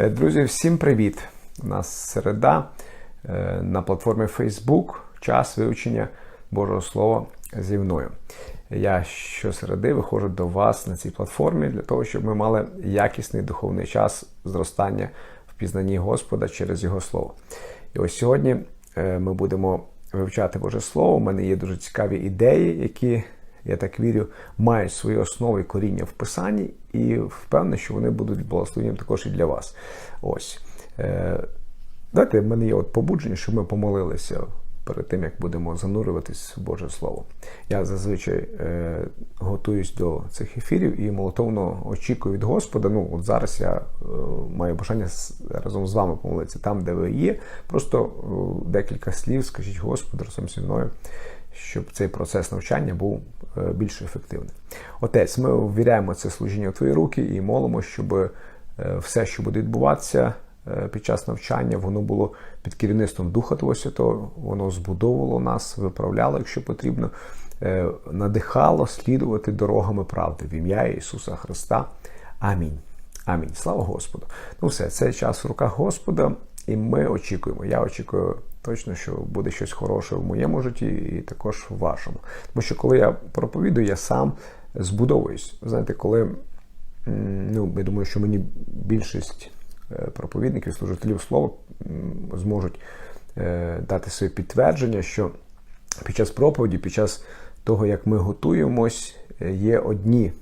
Е, Друзі, всім привіт! У нас середа е, на платформі Facebook час вивчення Божого Слова зі мною. Я щосереди виходжу до вас на цій платформі для того, щоб ми мали якісний духовний час зростання в пізнанні Господа через Його Слово. І ось сьогодні е, ми будемо вивчати Боже Слово. У мене є дуже цікаві ідеї, які, я так вірю, мають свої основи і коріння в Писанні, і впевнений, що вони будуть благословенням також і для вас. Ось. Е, Знаєте, в мене є от побудження, щоб ми помолилися перед тим, як будемо занурюватись в Боже Слово. Я зазвичай е, готуюсь до цих ефірів і молитовно очікую від Господа. Ну, от зараз я е, маю бажання разом з вами помолитися там, де ви є. Просто е, декілька слів скажіть Господу разом зі мною, щоб цей процес навчання був е, більш ефективним. Отець, ми ввіряємо це служіння в твої руки і молимо, щоб е, все, що буде відбуватися е, під час навчання, воно було під керівництвом Духа Твого Святого, воно збудовувало нас, виправляло, якщо потрібно, надихало слідувати дорогами правди в ім'я Ісуса Христа. Амінь. Амінь. Слава Господу. Ну все, це час в руках Господа, і ми очікуємо. Я очікую точно, що буде щось хороше в моєму житті і також в вашому. Тому що коли я проповідую, я сам збудовуюсь. Знаєте, коли ну, я думаю, що мені більшість е, проповідників, служителів слова зможуть е, дати своє підтвердження, що під час проповіді, під час того, як ми готуємось, е, є одні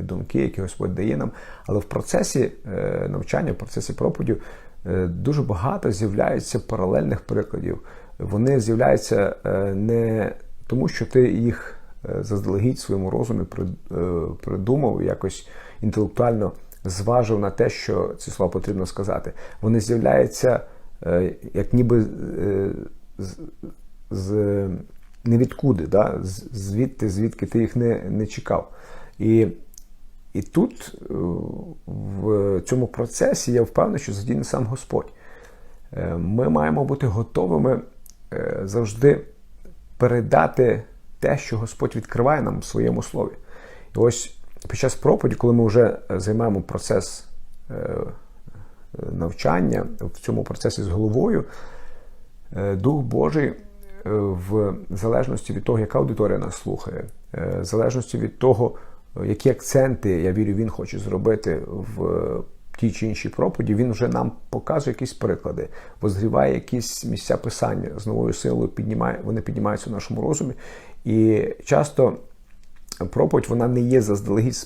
думки, які Господь дає нам. Але в процесі навчання, в процесі проповіді дуже багато з'являється паралельних прикладів. Вони з'являються е, не тому, що ти їх е, заздалегідь в своєму розумі е, придумав, якось інтелектуально зважив на те, що ці слова потрібно сказати. Вони з'являються е, як ніби е, з, з невідкуди, да? звідти, звідки ти їх не, не чекав. І, і тут, е, в цьому процесі, я впевнений, що задійний сам Господь. Е, Ми маємо бути готовими е, завжди передати те, що Господь відкриває нам в своєму слові. І ось під час проповіді, коли ми вже займаємо процес навчання в цьому процесі з головою, Дух Божий в залежності від того, яка аудиторія нас слухає, в залежності від того, які акценти, я вірю, він хоче зробити в тій чи іншій проповіді, він вже нам показує якісь приклади, возгріває якісь місця писання з новою силою, піднімає, вони піднімаються в нашому розумі. І часто проповідь вона не є заздалегідь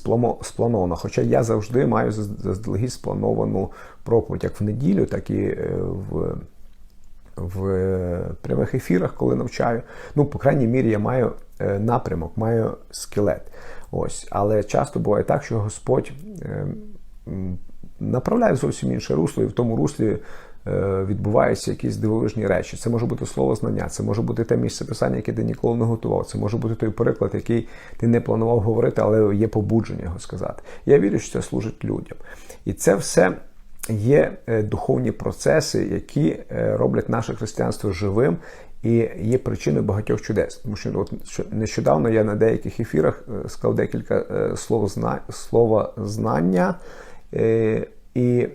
спланована. Хоча я завжди маю заздалегідь сплановану проповідь як в неділю, так і е, в, в прямих ефірах, коли навчаю. Ну, по крайній мірі, я маю е, напрямок, маю скелет. Ось. Але часто буває так, що Господь е, направляє зовсім інше русло, і в тому руслі е, відбуваються якісь дивовижні речі. Це може бути слово знання, це може бути те місце писання, яке ти ніколи не готував. Це може бути той приклад, який ти не планував говорити, але є побудження його сказати. Я вірю, що це служить людям. І це все є е, духовні процеси, які роблять наше християнство живим. І є причиною багатьох чудес, тому що от нещодавно я на деяких ефірах е, сказав декілька е, слов зна... слова знання, е, і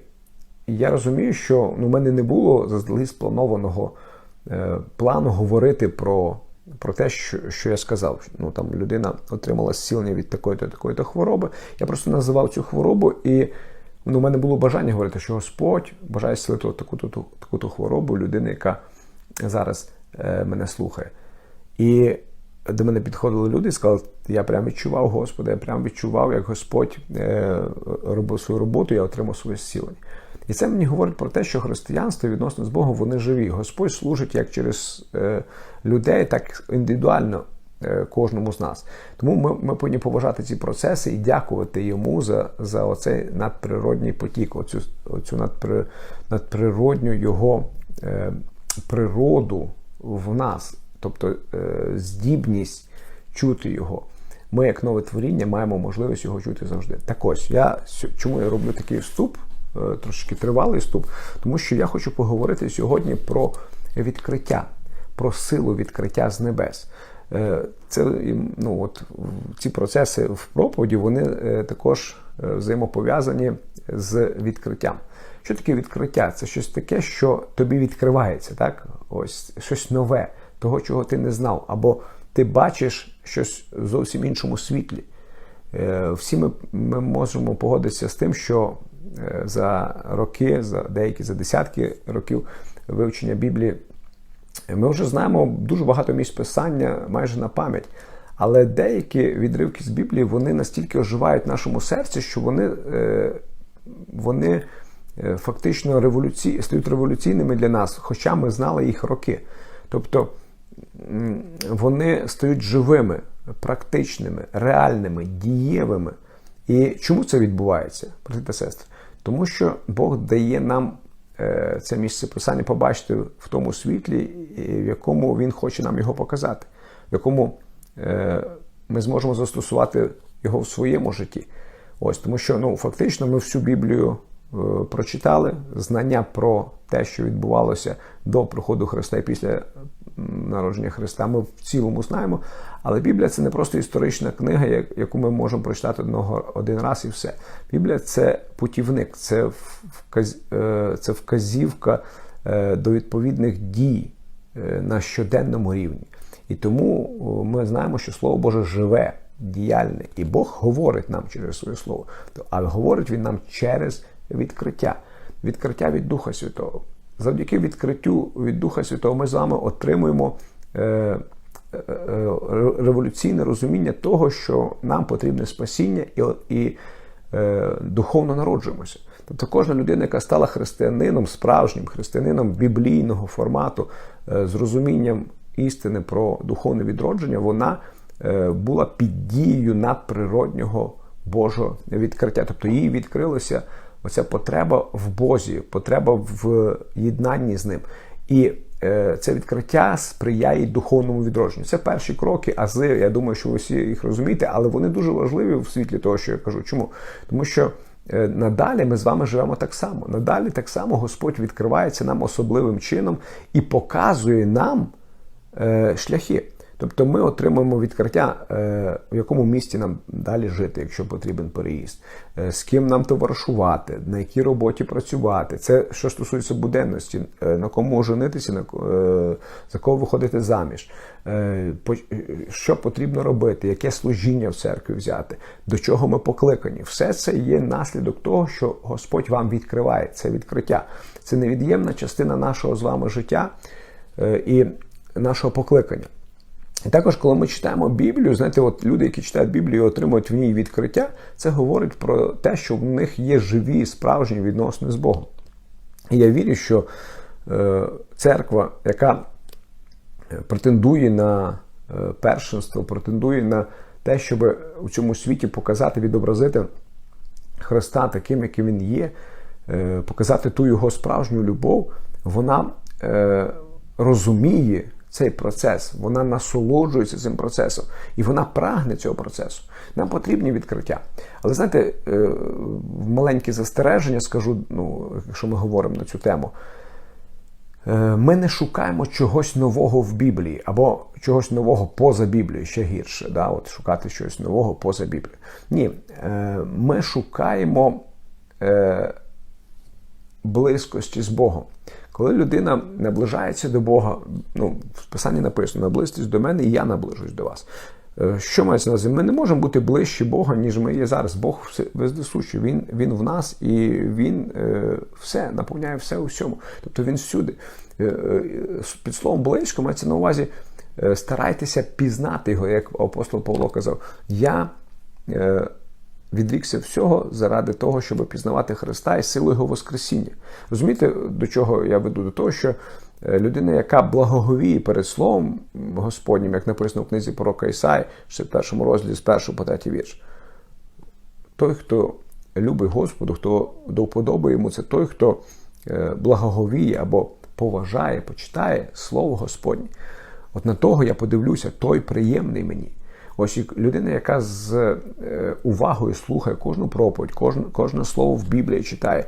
я розумію, що ну, в мене не було заздалегідь спланованого плану говорити про, про те, що, що я сказав. Ну, там людина отримала зцілення від такої-то такої-то хвороби. Я просто називав цю хворобу, і ну, у мене було бажання говорити, що Господь бажає зцілити таку-то таку-то хворобу людини, яка зараз мене слухає. І до мене підходили люди і сказали, я прям відчував Господа, я прям відчував, як Господь е, робив свою роботу, я отримав своє зцілення. І це мені говорить про те, що християнство відносно з Богом вони живі. Господь служить як через е, людей, так індивідуально е, кожному з нас. Тому ми, ми повинні поважати ці процеси і дякувати йому за, за оцей надприродній потік, оцю, оцю надпри, надприродню його е, природу в нас, тобто е, здібність чути його. Ми, як нове творіння, маємо можливість його чути завжди. Так ось, я чому я роблю такий вступ, е, трошки тривалий вступ, тому що я хочу поговорити сьогодні про відкриття, про силу відкриття з небес. Е, Це ну, от, ці процеси в проповіді вони також взаємопов'язані з відкриттям. Що таке відкриття? Це щось таке, що тобі відкривається, так? Ось щось нове, того, чого ти не знав. Або ти бачиш щось в зовсім іншому світлі. Е, всі ми, ми можемо погодитися з тим, що е, за роки, за деякі за десятки років вивчення Біблії, ми вже знаємо дуже багато місць писання майже на пам'ять. Але деякі відривки з Біблії вони настільки оживають в нашому серці, що вони е, вони фактично революцій, стають революційними для нас, хоча ми знали їх роки. Тобто вони стають живими, практичними, реальними, дієвими. І чому це відбувається, брати та сестри? Тому що Бог дає нам е, це місце писання побачити в тому світлі, в якому Він хоче нам його показати, в якому е, ми зможемо застосувати його в своєму житті. Ось тому, що ну фактично ми всю Біблію е, прочитали знання про те, що відбувалося до приходу Христа і після народження Христа. Ми в цілому знаємо. Але Біблія це не просто історична книга, яку ми можемо прочитати одного один раз і все. Біблія це путівник, це е, це вказівка е, до відповідних дій е, на щоденному рівні. І тому ми знаємо, що Слово Боже живе, діяльне, і Бог говорить нам через своє слово. А говорить він нам через відкриття, відкриття від Духа Святого. Завдяки відкриттю від Духа Святого ми з вами отримуємо е, е, е, революційне розуміння того, що нам потрібне спасіння і і духовно народжуємося. Тобто кожна людина, яка стала християнином, справжнім християнином біблійного формату, з розумінням істини про духовне відродження, вона була під дією надприроднього Божого відкриття. Тобто їй відкрилося оця потреба в Бозі, потреба в єднанні з ним. І е, це відкриття сприяє духовному відродженню. Це перші кроки, ази, я думаю, що ви всі їх розумієте, але вони дуже важливі в світлі того, що я кажу. Чому? Тому що е, надалі ми з вами живемо так само. Надалі так само Господь відкривається нам особливим чином і показує нам е, шляхи. Тобто ми отримуємо відкриття, е, в якому місті нам далі жити, якщо потрібен переїзд, е, з ким нам товаришувати, на якій роботі працювати. Це що стосується буденності, е, на кому женитися, на за кого виходити заміж, що потрібно робити, яке служіння в церкві взяти, до чого ми покликані. Все це є наслідок того, що Господь вам відкриває це відкриття. Це невід'ємна частина нашого з вами життя і нашого покликання. І також, коли ми читаємо Біблію, знаєте, от люди, які читають Біблію і отримують в ній відкриття, це говорить про те, що в них є живі, справжні відносини з Богом. І я вірю, що е, церква, яка е, претендує на е, першинство, претендує на те, щоб у цьому світі показати, відобразити Христа таким, яким Він є, показати ту його справжню любов, вона розуміє цей процес, вона насолоджується цим процесом, і вона прагне цього процесу. Нам потрібні відкриття. Але знаєте, е, в маленькі застереження скажу, ну, якщо ми говоримо на цю тему. Е, ми не шукаємо чогось нового в Біблії або чогось нового поза Біблією, ще гірше. да, от Шукати щось нового поза Біблією. Ні, е, ми шукаємо близькості з Богом. Коли людина наближається до Бога, ну, в Писанні написано, наблизьтесь до мене, і я наближусь до вас. Е, що мається на увазі? Ми не можемо бути ближче Бога, ніж ми є зараз. Бог вездесущий, Він він в нас і Він е, все наповняє все у всьому. Тобто він всюди. Е, е, під словом близько мається на увазі, е, старайтеся пізнати його, як апостол Павло казав. Я е, відрікся всього заради того, щоб пізнавати Христа і силу Його Воскресіння. Розумієте, до чого я веду? До того, що е, людина, яка благоговіє перед Словом Господнім, як написано в книзі пророка Ісаї, ще в першому розділі з першого по третій вірш. Той, хто любить Господу, хто до йому, це той, хто е, благоговіє або поважає, почитає Слово Господнє. От на того я подивлюся, той приємний мені. Ось людина, яка з е, увагою слухає кожну проповідь, кожне, кожне слово в Біблії читає,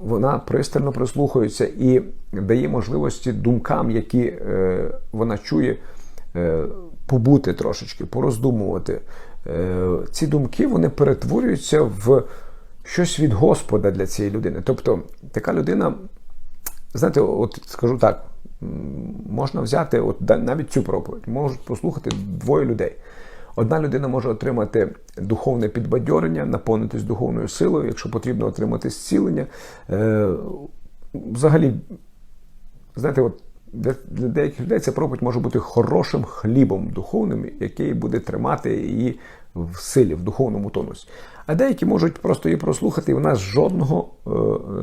вона пристально прислухається і дає можливості думкам, які е, вона чує, е, побути трошечки, пороздумувати. Ці думки вони перетворюються в щось від Господа для цієї людини. Тобто, така людина, знаєте, от скажу так, можна взяти от навіть цю проповідь, можуть послухати двоє людей. Одна людина може отримати духовне підбадьорення, наповнитись духовною силою, якщо потрібно отримати зцілення. Е, взагалі, знаєте, от для, деяких людей ця проповідь може бути хорошим хлібом духовним, який буде тримати її в силі, в духовному тонусі. А деякі можуть просто її прослухати, і вона жодного, е,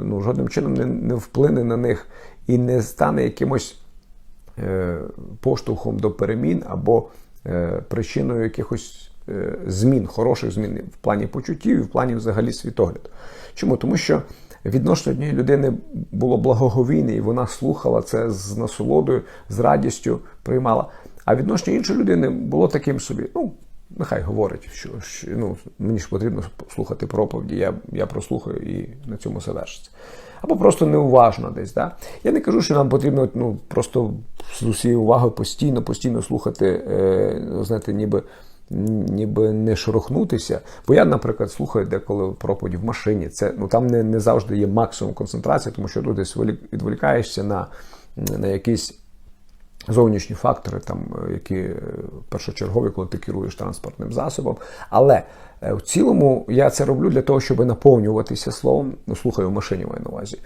ну, жодним чином не, не вплине на них і не стане якимось е, поштовхом до перемін або причиною якихось змін, хороших змін в плані почуттів і в плані взагалі світогляду. Чому? Тому що відношення однієї людини було благоговійне, і вона слухала це з насолодою, з радістю приймала. А відношення іншої людини було таким собі. ну, Нехай говорить, що, що ну, мені ж потрібно слухати проповіді, я я прослухаю і на цьому завершиться. Або просто неуважно десь. Да? Я не кажу, що нам потрібно ну, просто з усією увагою постійно, постійно слухати, е, знаєте, ніби ніби не шорохнутися. Бо я, наприклад, слухаю деколи проповіді в машині. Це ну там не не завжди є максимум концентрації, тому що тут десь відволікаєшся на, на якісь. Зовнішні фактори, там, е, які е, першочергові, коли ти керуєш транспортним засобом. Але е, в цілому я це роблю для того, щоб наповнюватися словом. Ну, слухаю в машині маю на увазі.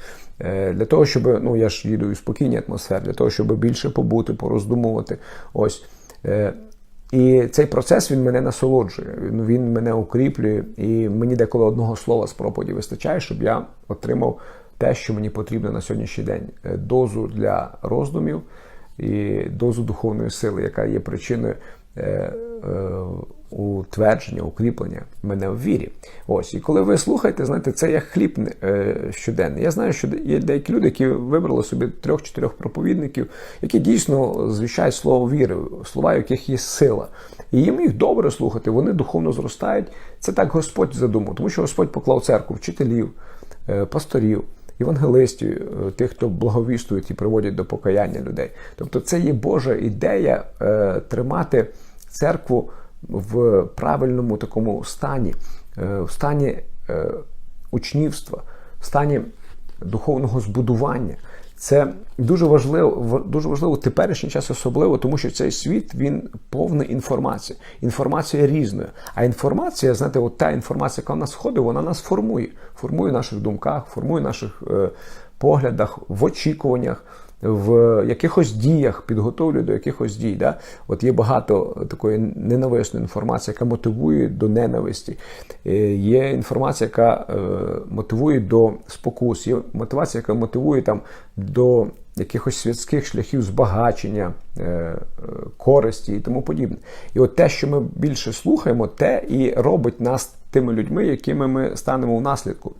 Для того, щоб ну я ж їду в спокійній атмосфері, для того, щоб більше побути, пороздумувати. Ось. І цей процес він мене насолоджує, він мене укріплює, і мені деколи одного слова з проповіді вистачає, щоб я отримав те, що мені потрібно на сьогоднішній день: дозу для роздумів і дозу духовної сили, яка є причиною е, е, утвердження, укріплення мене в вірі. Ось, і коли ви слухаєте, знаєте, це як хліб е, щоденний. Я знаю, що є деякі люди, які вибрали собі трьох-чотирьох проповідників, які дійсно звіщають слово віри, слова, яких є сила. І їм їх добре слухати, вони духовно зростають. Це так Господь задумав, тому що Господь поклав церкву вчителів, пасторів євангелистів, е, тих, хто благовістують і приводять до покаяння людей. Тобто, це є Божа ідея е, тримати церкву в правильному такому стані, е, в стані учнівства, в стані духовного збудування. Це дуже важливо, дуже важливо теперішній час, особливо, тому що цей світ він повний інформації. Інформація різною. А інформація, знаєте, от та інформація, яка в нас входить, вона нас формує. Формує в наших думках, формує в наших е, поглядах, в очікуваннях в якихось діях підготовлює до якихось дій. Да? От є багато такої ненависної інформації, яка мотивує до ненависті. Е, є інформація, яка е, мотивує до спокус, є мотивація, яка мотивує там до якихось святських шляхів збагачення, е, користі і тому подібне. І от те, що ми більше слухаємо, те і робить нас тими людьми, якими ми станемо в наслідку.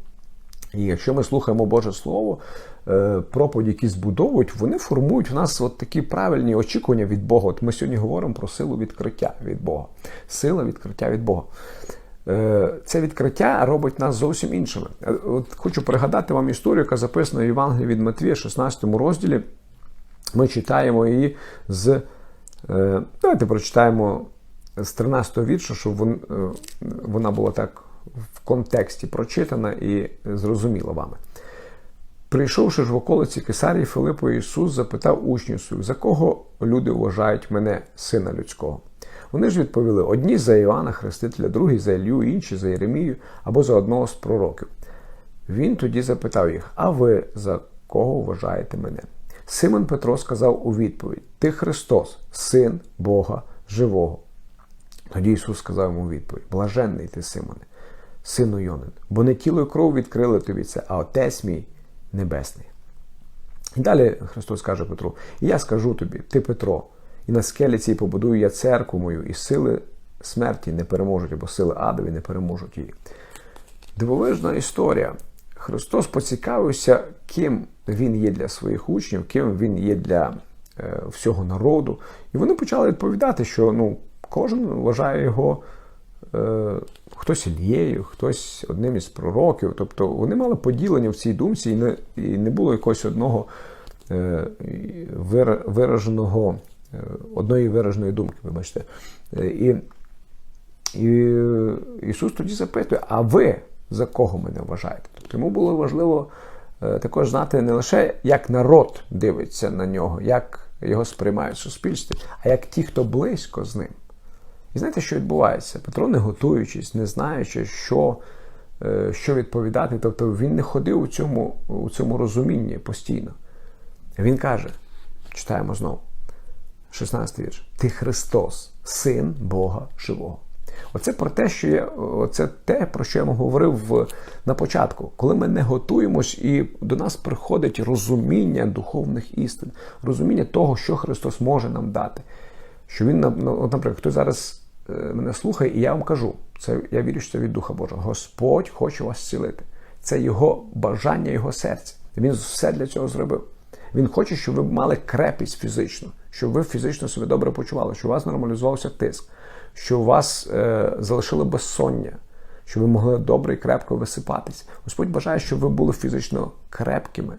І якщо ми слухаємо Боже Слово, Е, проповіді, які збудовують, вони формують в нас от такі правильні очікування від Бога. От ми сьогодні говоримо про силу відкриття від Бога. Сила відкриття від Бога. Е, це відкриття робить нас зовсім іншими. Е, от Хочу пригадати вам історію, яка записана в Євангелії від Матвія, 16 розділі. Ми читаємо її з. Давайте прочитаємо з 13 го вірша, щоб вона була так в контексті прочитана і зрозуміла вами. Прийшовши ж в околиці Кесарії Филиппо, Ісус запитав учнів своїх, за кого люди вважають мене, сина людського. Вони ж відповіли: одні за Іоанна Хрестителя, другі за Ілью, інші за Єремію або за одного з пророків. Він тоді запитав їх: А ви за кого вважаєте мене? Симон Петро сказав у відповідь: Ти Христос, син Бога Живого. Тоді Ісус сказав йому відповідь: Блаженний ти, Симоне, сину Йонин, бо не тіло і кров відкрили тобі це, а Отець мій небесний. Далі Христос каже Петру: я скажу тобі, ти Петро, і на скелі цій побудую я церкву мою, і сили смерті не переможуть, або сили адові не переможуть її. Дивовижна історія. Христос поцікавився, ким Він є для своїх учнів, ким Він є для е, всього народу. І вони почали відповідати, що ну, кожен вважає його хтось Ільєю, хтось одним із пророків. Тобто вони мали поділення в цій думці, і не і не було якогось одного е, вираженого, е, одної вираженої думки, вибачте. І, і Ісус тоді запитує: а ви За кого мене вважаєте? Тобто йому було важливо е, також знати не лише як народ дивиться на нього, як його сприймають в суспільстві, а як ті, хто близько з ним. І знаєте, що відбувається? Петро, не готуючись, не знаючи, що е, що відповідати, тобто він не ходив у цьому, у цьому розумінні постійно. Він каже: читаємо знову, 16 вірш: Ти Христос, Син Бога Живого. Оце про те, що я, оце те, про що я говорив в, на початку, коли ми не готуємось, і до нас приходить розуміння духовних істин, розуміння того, що Христос може нам дати. Що Він, наприклад, хто зараз мене слухає, і я вам кажу, це я вірю, що це від Духа Божого. Господь хоче вас зцілити. Це Його бажання, Його серця. Він все для цього зробив. Він хоче, щоб ви мали крепість фізично, щоб ви фізично себе добре почували, щоб у вас нормалізувався тиск, що у вас е, залишили безсоння, щоб ви могли добре і крепко висипатись. Господь бажає, щоб ви були фізично крепкими.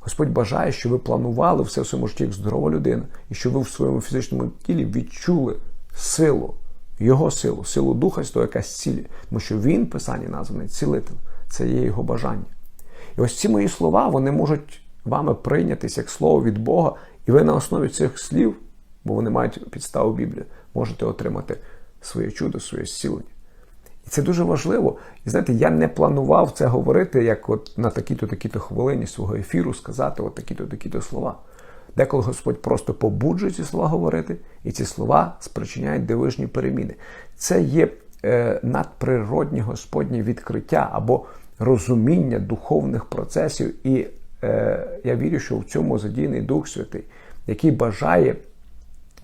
Господь бажає, щоб ви планували все в своєму житті як здорова людина, і щоб ви в своєму фізичному тілі відчули силу, Його силу, силу Духа Святого, яка зцілює. Тому що Він, Писання названий цілитель, це є його бажання. І ось ці мої слова вони можуть вами прийнятись як слово від Бога, і ви на основі цих слів, бо вони мають підставу Біблії, можете отримати своє чудо, своє зцілення. І це дуже важливо. І знаєте, я не планував це говорити, як от на такі-то, такі-то хвилині свого ефіру сказати от такі-то, такі-то слова. Деколи Господь просто побуджує ці слова говорити, і ці слова спричиняють дивижні переміни. Це є е, надприродні Господні відкриття або розуміння духовних процесів. І е, я вірю, що в цьому задійний Дух Святий, який бажає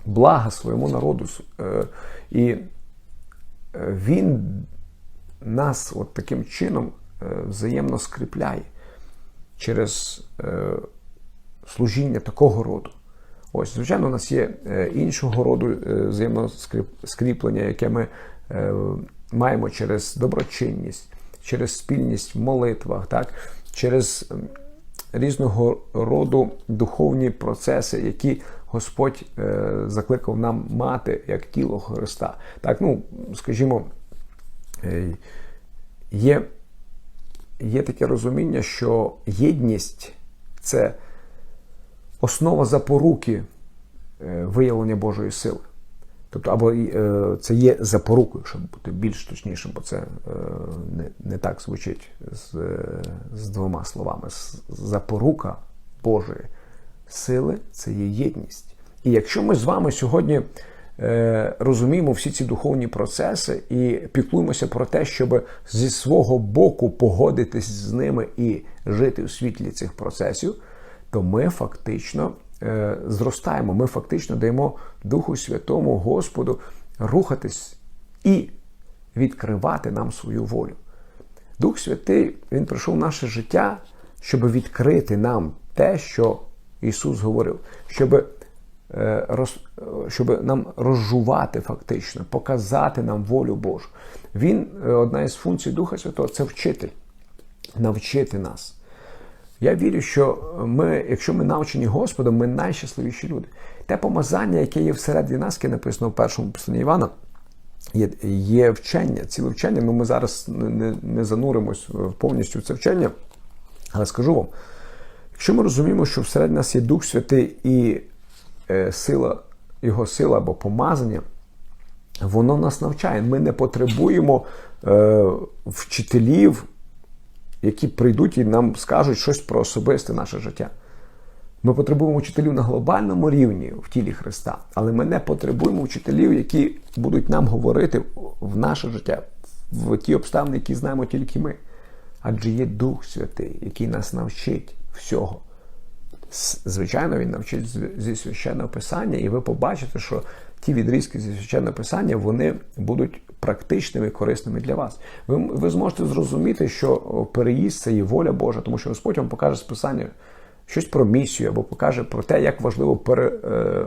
блага своєму народу. Е, і е, він нас от таким чином е, взаємно скріпляє через е, служіння такого роду. Ось, звичайно, у нас є е, іншого роду е, взаємно скріплення, яке ми е, маємо через доброчинність, через спільність в молитвах, так, через різного роду духовні процеси, які Господь закликав нам мати як тіло Христа. Так, ну, скажімо, є, є таке розуміння, що єдність це основа запоруки е, виявлення Божої сили. Тобто, або е, це є запорукою, щоб бути більш точнішим, бо це е, не не так звучить з з двома словами. Запорука Божої сили це є єдність. І якщо ми з вами сьогодні розуміємо всі ці духовні процеси і піклуємося про те, щоб зі свого боку погодитись з ними і жити у світлі цих процесів, то ми фактично. Е, зростаємо, ми фактично даємо Духу Святому Господу рухатись і відкривати нам свою волю. Дух Святий, Він прийшов в наше життя, щоб відкрити нам те, що Ісус говорив, щоб е, роз, щоб нам розжувати фактично, показати нам волю Божу. Він, е, одна із функцій Духа Святого це вчитель, навчити нас. Я вірю, що ми, якщо ми навчені Господом, ми найщасливіші люди. Те помазання, яке є всередині нас, яке написано в першому посланні Івана, є є вчення, ціле вчення. Ну ми зараз не не зануримось повністю в це вчення. Але скажу вам, якщо ми розуміємо, що всередині нас є Дух Святий і е, сила, його сила або помазання, воно нас навчає. Ми не потребуємо е, вчителів які прийдуть і нам скажуть щось про особисте наше життя. Ми потребуємо вчителів на глобальному рівні в тілі Христа, але ми не потребуємо вчителів, які будуть нам говорити в наше життя, в ті обставини, які знаємо тільки ми. Адже є Дух Святий, який нас навчить всього. Звичайно, він навчить зі священного писання, і ви побачите, що ті відрізки зі священного писання вони будуть практичними і корисними для вас. Ви ви зможете зрозуміти, що переїзд це є воля Божа, тому що Господь вам покаже з писання щось про місію, або покаже про те, як важливо пере, е,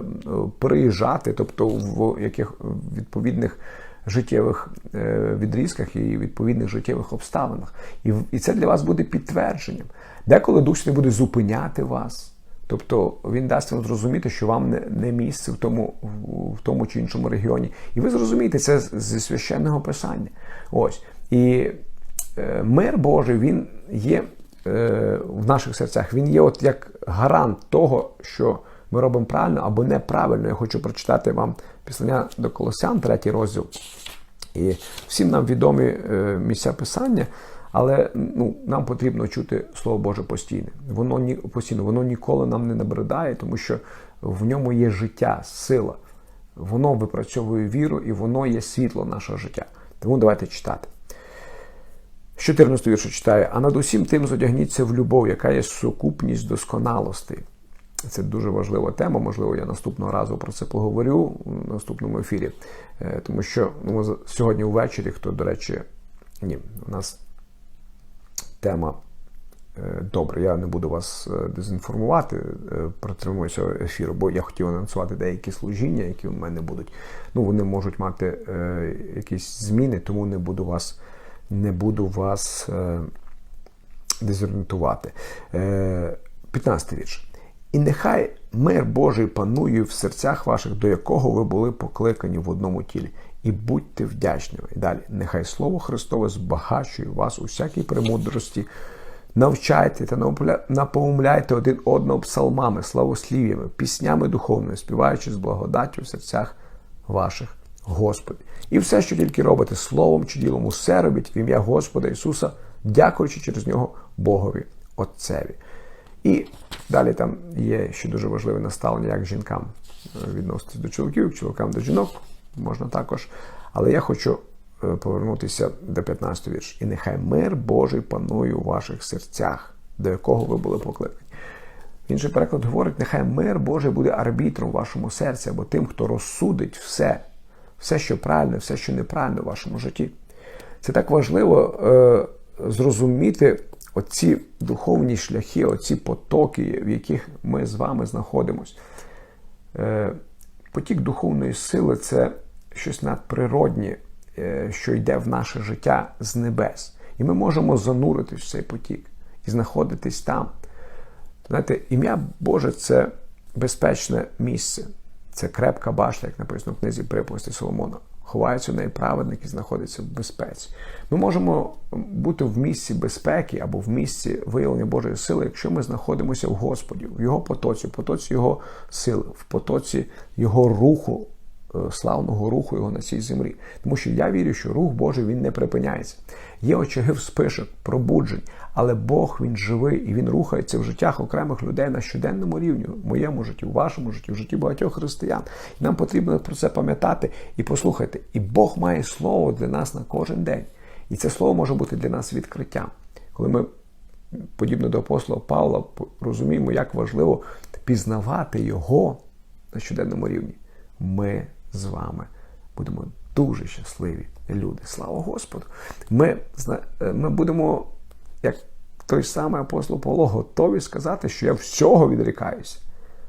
переїжджати, тобто в яких відповідних. Життєвих е, відрізках і відповідних життєвих обставинах. І і це для вас буде підтвердженням. Деколи Дух Святий буде зупиняти вас. Тобто він дасть вам зрозуміти, що вам не, не місце в тому в тому чи іншому регіоні. І ви зрозумієте це зі священного писання. Ось. І е, мир Божий він є е, в наших серцях. Він є от як гарант того, що ми робимо правильно або неправильно. Я хочу прочитати вам післання до Колосян, третій розділ. І всім нам відомі е, місця писання, але ну, нам потрібно чути Слово Боже постійно. Воно ні постійно, воно ніколи нам не набридає, тому що в ньому є життя, сила. Воно випрацьовує віру і воно є світло нашого життя. Тому давайте читати. З 14 віршу читаю, а над усім тим зодягніться в любов, яка є сукупність досконалості. Це дуже важлива тема. Можливо, я наступного разу про це поговорю в наступному ефірі. Е, тому що ну, сьогодні ввечері, хто, до речі, ні, у нас тема е, добре, я не буду вас е, дезінформувати, протримую цього ефіру, бо я хотів анонсувати деякі служіння, які у мене будуть. Ну, вони можуть мати якісь зміни, тому не буду вас не буду вас дезорієнтувати. 15 вірш. І нехай мир Божий панує в серцях ваших, до якого ви були покликані в одному тілі. І будьте вдячні. І далі, нехай Слово Христове збагачує вас у всякій премудрості. Навчайте та напоумляйте один одного псалмами, славослів'ями, піснями духовними, співаючи з благодаттю в серцях ваших, Господи. І все, що тільки робите словом чи ділом, усе робіть в ім'я Господа Ісуса, дякуючи через нього Богові Отцеві. І далі там є ще дуже важливе наставлення, як жінкам е, відноситися до чоловіків, чоловікам до жінок, можна також. Але я хочу е, повернутися до 15 вірш. І нехай мир Божий панує у ваших серцях, до якого ви були покликані. Інший переклад говорить, нехай мир Божий буде арбітром в вашому серці, або тим, хто розсудить все, все, що правильно, все, що неправильно в вашому житті. Це так важливо е, зрозуміти оці духовні шляхи, оці потоки, в яких ми з вами знаходимося. Е, потік духовної сили це щось надприроднє, е, що йде в наше життя з небес. І ми можемо зануритись в цей потік і знаходитись там. Знаєте, ім'я Боже це безпечне місце, це крепка башта, як написано в книзі приповісті Соломона ховаються в неї праведники, знаходяться в безпеці. Ми можемо бути в місці безпеки або в місці виявлення Божої сили, якщо ми знаходимося в Господі, в Його потоці, в потоці Його сили, в потоці Його руху, славного руху Його на цій землі. Тому що я вірю, що рух Божий він не припиняється. Є очаги вспишок, пробуджень, але Бог він живий і він рухається в життях окремих людей на щоденному рівні, в моєму житті, в вашому житті, в житті багатьох християн. І нам потрібно про це пам'ятати і послухати. І Бог має слово для нас на кожен день. І це слово може бути для нас відкриттям. Коли ми, подібно до апостола Павла, розуміємо, як важливо пізнавати його на щоденному рівні, ми з вами будемо дуже щасливі люди. Слава Господу! Ми, Ми будемо як той самий апостол Павло, готові сказати, що я всього відрікаюся.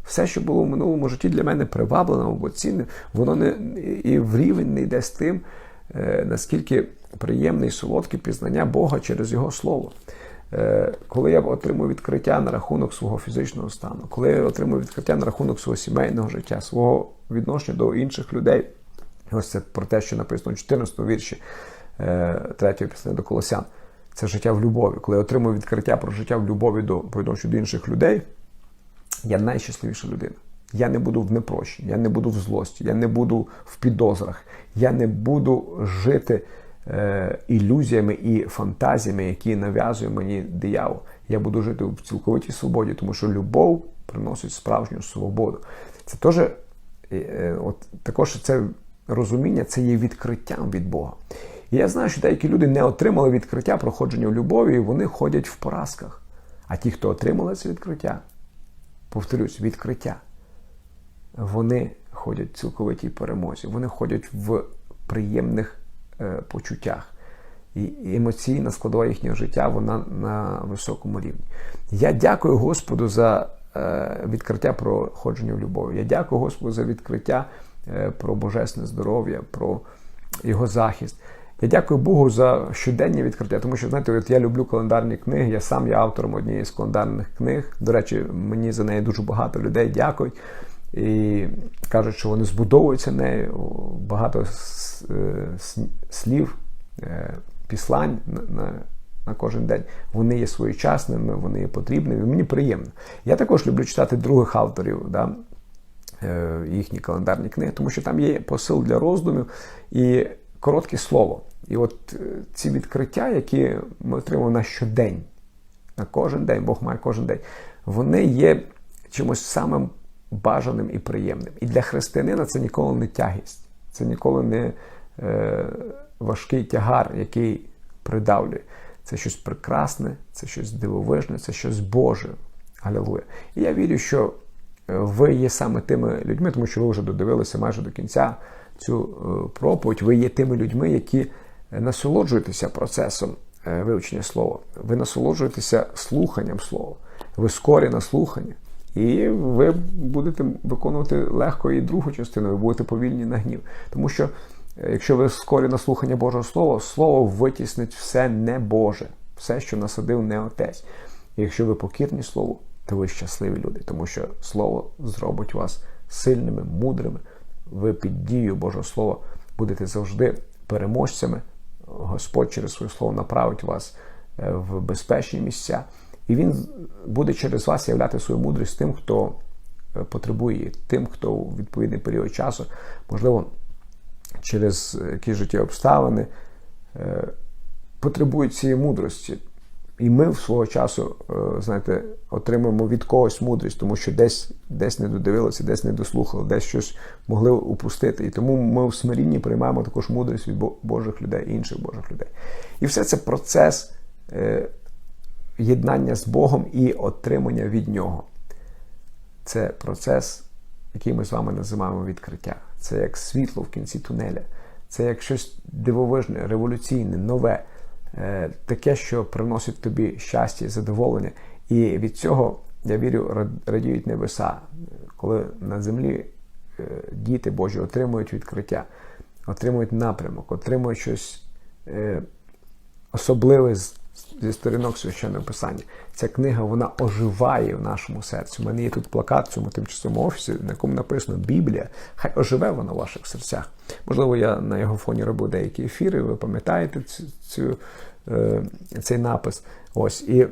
Все, що було в минулому житті для мене привабленим або цінним, воно не і в рівень не йде з тим, е, наскільки приємне і солодке пізнання Бога через Його Слово. Е, коли я отримую відкриття на рахунок свого фізичного стану, коли я отримую відкриття на рахунок свого сімейного життя, свого відношення до інших людей, ось це про те, що написано у 14 вірші 3 е, після до Колосян це життя в любові. Коли я отримую відкриття про життя в любові до по відношенню до інших людей, я найщасливіша людина. Я не буду в непрощенні, я не буду в злості, я не буду в підозрах, я не буду жити е, ілюзіями і фантазіями, які нав'язує мені диявол. Я буду жити в цілковитій свободі, тому що любов приносить справжню свободу. Це теж, от, також це розуміння, це є відкриттям від Бога. І я знаю, що деякі люди не отримали відкриття проходження в любові, і вони ходять в поразках. А ті, хто отримали це відкриття, повторюсь, відкриття, вони ходять в цілковитій перемозі, вони ходять в приємних е, почуттях. І емоційна складова їхнього життя вона на високому рівні. Я дякую Господу за е, відкриття про ходження в любові. Я дякую Господу за відкриття е, про божественне здоров'я, про його захист. Я дякую Богу за щоденні відкриття, тому що, знаєте, от я люблю календарні книги, я сам є автором однієї з календарних книг. До речі, мені за неї дуже багато людей дякують. І кажуть, що вони збудовуються нею. Багато е, слів, е, післань на кожен день. Вони є своєчасними, вони є потрібними. Мені приємно. Я також люблю читати других авторів. Да? е, Їхні календарні книги, тому що там є посил для роздумів і коротке слово. І от е, ці відкриття, які ми отримуємо на щодень, на кожен день, Бог має кожен день, вони є чимось самим бажаним і приємним. І для християнина це ніколи не тягість, це ніколи не е, важкий тягар, який придавлює. Це щось прекрасне, це щось дивовижне, це щось Боже. Алілуя. І я вірю, що е, ви є саме тими людьми, тому що ви вже додивилися майже до кінця цю е, проповідь. Ви є тими людьми, які насолоджуєтеся процесом е, вивчення слова. Ви насолоджуєтеся слуханням слова. Ви скорі на слухання. І ви будете виконувати легко і другу частину, ви будете повільні на гнів. Тому що, якщо ви скорі на слухання Божого Слова, Слово витіснить все не Боже, все, що насадив не Отець. І якщо ви покірні Слову, то ви щасливі люди, тому що Слово зробить вас сильними, мудрими. Ви під дією Божого Слова будете завжди переможцями. Господь через своє слово направить вас е, в безпечні місця. І він буде через вас являти свою мудрість тим, хто е, потребує тим, хто у відповідний період часу, можливо, через якісь життєві обставини е, потребують цієї мудрості. І ми в свого часу, е, знаєте, отримуємо від когось мудрість, тому що десь десь не додивилися, десь не дослухали, десь щось могли упустити. І тому ми в смирінні приймаємо також мудрість від Божих людей, інших Божих людей. І все це процес єднання з Богом і отримання від Нього. Це процес, який ми з вами називаємо відкриття. Це як світло в кінці тунеля, це як щось дивовижне, революційне, нове, е, таке, що приносить тобі щастя задоволення. І від цього, я вірю, радіють небеса, коли на землі е, діти Божі отримують відкриття, отримують напрямок, отримують щось е, особливе зі сторінок священного писання. Ця книга вона оживає в нашому серці. У мене є тут плакат в цьому тимчасовому офісі, на якому написано Біблія. Хай оживе вона в ваших серцях. Можливо, я на його фоні роблю деякі ефіри. Ви пам'ятаєте цю, цю, е, цей напис? Ось і.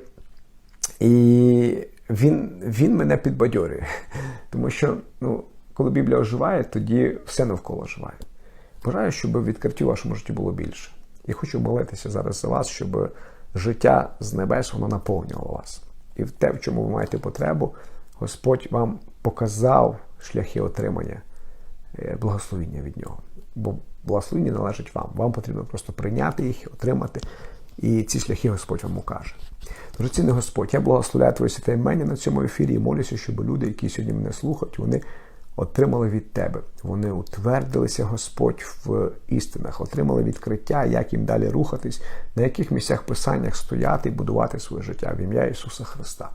І він він мене підбадьорює. Тому що ну, коли Біблія оживає, тоді все навколо оживає. Бажаю, щоб відкриттів вашому житті було більше. І хочу молитися зараз за вас, щоб життя з небес воно наповнювало вас. І в те, в чому ви маєте потребу, Господь вам показав шляхи отримання е, благословіння від нього. Бо благословіння належить вам. Вам потрібно просто прийняти їх, отримати. І ці шляхи Господь вам укаже. Дуже цінний Господь, я благословляю Твоє святе імення на цьому ефірі і молюся, щоб люди, які сьогодні мене слухають, вони отримали від тебе. Вони утвердилися, Господь, в істинах, отримали відкриття, як їм далі рухатись, на яких місцях писаннях стояти і будувати своє життя в ім'я Ісуса Христа.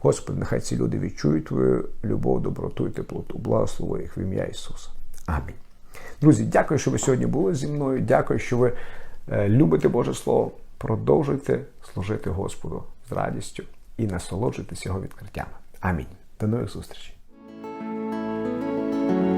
Господи, нехай ці люди відчують Твою любов, доброту і теплоту. Благослови їх в ім'я Ісуса. Амінь. Друзі, дякую, що ви сьогодні були зі мною. Дякую, що ви е, любите Боже Слово. Продовжуйте служити Господу з радістю і насолоджуйтесь його відкриттями. Амінь. До нових зустрічей. thank you